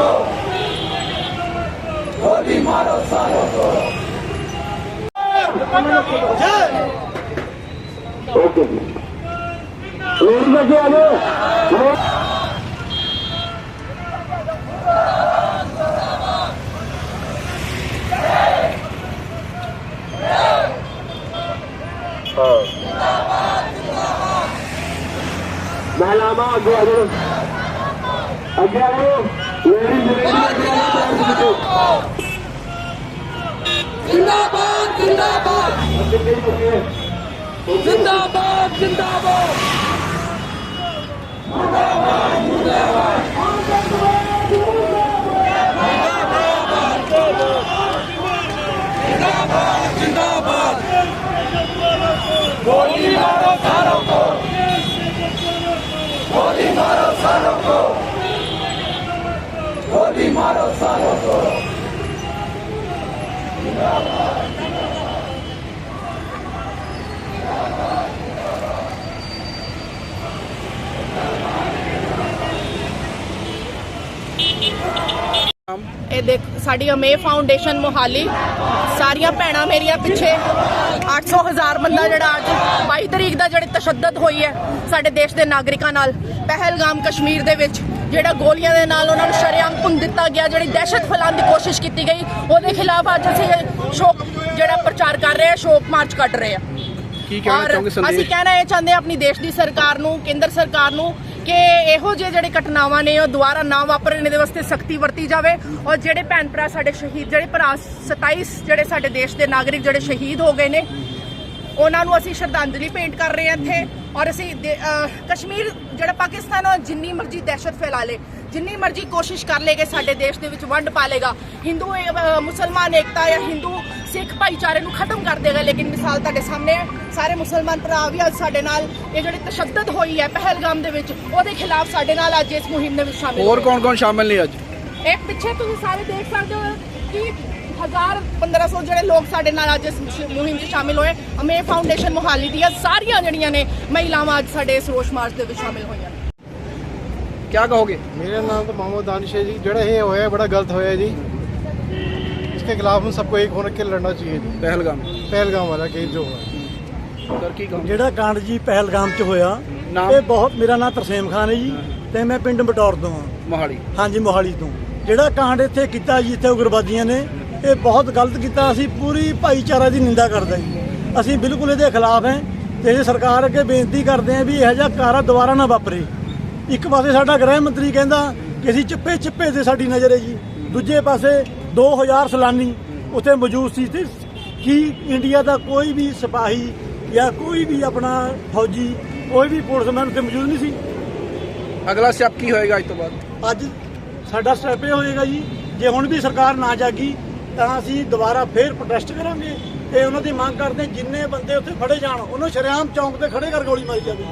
Oh, okay ਜੀ lady ਅੱਗੇ ਆ ਜਾਓ ਮਹਿਲਾਵਾਂ ਅੱਗੇ ਆ ਜਾਓ ਅੱਗੇ ਆ ਜਾਓ ਲੇਡੀ ਲੇਡੀ ਜਿੰਦਾਬਾਦ ਜਿੰਦਾਬਾਦ ਜਿੰਦਾਬਾਦ। ਜਿੰਦਾਬਾਦ ਇਹ ਦੇਖ ਸਾਡੀ ਅਮੇ ਫਾਊਂਡੇਸ਼ਨ ਮੋਹਾਲੀ ਸਾਰੀਆਂ ਭੈਣਾਂ ਮੇਰੀਆਂ ਪਿੱਛੇ 800 ਹਜ਼ਾਰ ਬੰਦਾ ਜਿਹੜਾ ਅੱਜ 22 ਤਰੀਕ ਦਾ ਜਿਹੜੇ ਤਸ਼ੱਦਦ ਹੋਈ ਹੈ ਸਾਡੇ ਦੇਸ਼ ਦੇ ਨਾਗਰਿਕਾਂ ਨਾਲ ਪਹਿਲਗਾਮ ਕਸ਼ਮੀਰ ਦੇ ਵਿੱਚ ਜਿਹੜਾ ਗੋਲੀਆਂ ਦੇ ਨਾਲ ਉਹਨਾਂ ਨੂੰ ਸ਼ਰੇਆਮ ਭੁੰਨ ਦਿੱਤਾ ਗਿਆ ਜਿਹੜੀ ਦਹਿਸ਼ਤ ਫੈਲਾਉਣ ਦੀ ਕੋਸ਼ਿਸ਼ ਕੀਤੀ ਗਈ ਉਹਦੇ ਖਿਲਾਫ ਅੱਜ ਅਸੀਂ ਸ਼ੋਕ ਜਿਹੜਾ ਪ੍ਰਚਾਰ ਕਰ ਰਹੇ ਹਾਂ ਸ਼ੋਕ ਮਾਰਚ ਕੱਢ ਰਹੇ ਹਾਂ। ਕੀ ਕਹਿਣਾ ਚਾਹੋਗੇ ਅਸੀਂ ਸੰਦੇਸ਼ ਕਹਿਣਾ ਇਹ ਚਾਹੁੰਦੇ ਹਾਂ ਆਪਣੀ ਦੇਸ਼ ਦੀ ਸਰਕਾਰ ਨੂੰ ਕੇਂਦਰ ਸਰਕਾਰ ਨੂੰ ਕਿ ਇਹੋ ਜਿਹੇ ਜਿਹੜੇ ਘਟਨਾਵਾਂ ਨੇ ਉਹ ਦੁਬਾਰਾ ਨਾ ਵਾਪਰਨ ਇਹਦੇ ਵਾਸਤੇ ਸਖਤੀ ਵਰਤੀ ਜਾਵੇ। ਔਰ ਜਿਹੜੇ ਭੈਣ ਭਰਾ ਸਾਡੇ ਸ਼ਹੀਦ ਜਿਹੜੇ ਭਰਾ 27 ਜਿਹੜੇ ਸਾਡੇ ਦੇਸ਼ ਦੇ ਨਾਗਰਿਕ ਜਿਹੜੇ ਸ਼ਹੀਦ ਹੋ ਗਏ ਨੇ ਉਹਨਾਂ ਨੂੰ ਅਸੀਂ ਸ਼ਰਧਾਂਜਲੀ ਭੇਂਟ ਕਰ ਰਹੇ ਹਾਂ ਇੱਥੇ। ਔਰ ਅਸੀਂ ਦੇ- ਕਸ਼ਮੀਰ ਜਿਹੜਾ ਪਾਕਿਸਤਾਨ ਆ, ਜਿੰਨੀ ਮਰਜ਼ੀ ਦਹਿਸ਼ਤ ਫੈਲਾ ਲੇ ਜਿੰਨੀ ਮਰਜ਼ੀ ਕੋਸ਼ਿਸ਼ ਕਰ ਲੇ ਕਿ ਸਾਡੇ ਦੇਸ਼ ਦੇ ਵਿੱਚ ਵੰਡ ਪਾ ਲੇਗਾ। ਹਿੰਦੂ ਮੁਸਲਮਾਨ ਏਕਤਾ ਜਾਂ ਹਿੰਦੂ ਭਾਈਚਾਰੇ ਨੂੰ ਖਤਮ ਕਰ ਦੇਗਾ ਲੇਕਿਨ ਮਿਸਾਲ ਤੁਹਾਡੇ ਸਾਹਮਣੇ ਸਾਰੇ ਮੁਸਲਮਾਨ ਭਰਾ ਵੀ ਅੱਜ ਸਾਡੇ ਨਾਲ ਇਹ ਜਿਹੜੀ ਤਸ਼ੱਦਦ ਹੋਈ ਹੈ ਪਹਿਲਗਾਮ ਦੇ ਵਿੱਚ ਉਹਦੇ ਖਿਲਾਫ ਸਾਡੇ ਨਾਲ ਅੱਜ ਇਸ ਮੁਹਿੰਮ ਦੇ ਵਿੱਚ ਸ਼ਾਮਿਲ ਹੋਰ ਕੌਣ ਕੌਣ ਸ਼ਾਮਿਲ ਨੇ ਅੱਜ? ਇਹ ਪਿੱਛੇ ਤੁਸੀਂ ਸਾਰੇ ਦੇਖ ਸਕਦੇ ਹੋ ਕਿ ਹਜ਼ਾਰ 1500 ਜਿਹੜੇ ਲੋਕ ਸਾਡੇ ਨਾਲ ਅੱਜ ਇਸ ਮੁਹਿੰਮ 'ਚ ਸ਼ਾਮਿਲ ਹੋਏ। ਅਮੇ ਫਾਊਂਡੇਸ਼ਨ ਮੁਹਾਲੀ ਦੀਆਂ ਸਾਰੀਆਂ ਜਿਹੜੀਆਂ ਨੇ ਮਹਿਲਾਵਾਂ ਅੱਜ ਸਾਡੇ ਇਸ ਰੋਸ਼ ਮਾਰਚ ਦੇ ਵਿੱਚ ਸ਼ਾਮਿਲ ਹੋਈਆਂ। ਕੀ ਕਹੋਗੇ? ਮੇਰਾ ਨਾਮ ਤਾਂ ਮੁਹੰਮਦ ਦਾਨਿਸ਼ ਜੀ। ਜਿਹੜਾ ਇਹ ਹੋਇਆ ਬੜਾ ਗਲਤ ਹੋਇਆ ਜੀ। इसके खिलाफ हम सबको एक होकर के लड़ना चाहिए जी ਪਹਿਲਗਾਮ पहलगाम वाला केस जो हुआ ਸਰ ਕੀ ਕਹੋਗੇ ਜਿਹੜਾ ਕਾਂਡ ਜੀ ਪਹਿਲਗਾਮ 'ਚ ਹੋਇਆ ਨਾਮ? ਇਹ ਬਹੁਤ ਮੇਰਾ ਨਾਮ ਤਰਸੇਮ ਖਾਨ ਹੈ ਜੀ ਤੇ ਮੈਂ ਪਿੰਡ ਬਟੌਰ ਤੋਂ ਹਾਂ ਮੋਹਾਲੀ ਹਾਂਜੀ ਮੋਹਾਲੀ ਤੋਂ ਜਿਹੜਾ ਕਾਂਡ ਇੱਥੇ ਕੀਤਾ ਜੀ ਇੱਥੇ ਉਗਰਵਾਦੀਆਂ ਨੇ ਇਹ ਬਹੁਤ ਗਲਤ ਕੀਤਾ ਅਸੀਂ ਪੂਰੀ ਭਾਈਚਾਰਾ ਦੀ ਨਿੰਦਾ ਕਰਦੇ ਹਾਂ ਅਸੀਂ ਬਿਲਕੁਲ ਇਹਦੇ ਖਿਲਾਫ ਹਾਂ ਤੇ ਇਹ ਸਰਕਾਰ ਅੱਗੇ ਬੇਨਤੀ ਕਰਦੇ ਹਾਂ ਵੀ ਇਹੋ ਜਿਹਾ ਕਾਰਾ ਦੁਬਾਰਾ ਨਾ ਵਾਪਰੇ ਇੱਕ ਪਾਸੇ ਸਾਡਾ ਗ੍ਰਹਿ ਮੰਤਰੀ ਕਹਿੰਦਾ ਕਿ ਅਸੀਂ ਚਿੱਪੇ ਚਿੱਪੇ ਤੇ ਸਾਡੀ ਨਜ਼ਰ ਹੈ ਜੀ ਦੂਜੇ ਪਾਸੇ 2000 ਸਲਾਨੀ ਉੱਥੇ ਮੌਜੂਦ ਸੀ ਤੇ ਕੀ ਇੰਡੀਆ ਦਾ ਕੋਈ ਵੀ ਸਿਪਾਹੀ ਜਾਂ ਕੋਈ ਵੀ ਆਪਣਾ ਫੌਜੀ ਕੋਈ ਵੀ ਪੁਲਿਸਮੈਨ ਉੱਥੇ ਮੌਜੂਦ ਨਹੀਂ ਸੀ। ਅਗਲਾ ਸਟੈਪ ਕੀ ਹੋਏਗਾ ਅੱਜ ਤੋਂ ਬਾਅਦ? ਅੱਜ ਸਾਡਾ ਸਟੈਪ ਇਹ ਹੋਏਗਾ ਜੀ ਜੇ ਹੁਣ ਵੀ ਸਰਕਾਰ ਨਾ ਜਾਗੀ ਤਾਂ ਅਸੀਂ ਦੁਬਾਰਾ ਫੇਰ ਪ੍ਰੋਟੈਸਟ ਕਰਾਂਗੇ ਤੇ ਉਹਨਾਂ ਦੀ ਮੰਗ ਕਰਦੇ ਜਿੰਨੇ ਬੰਦੇ ਉੱਥੇ ਫੜੇ ਜਾਣ ਉਹਨੂੰ ਸ਼ਰੇਆਮ ਚੌਂਕ ਤੇ ਖੜੇ ਕਰ ਗੋਲੀ ਮਾਰੀ ਜਾਵੇ।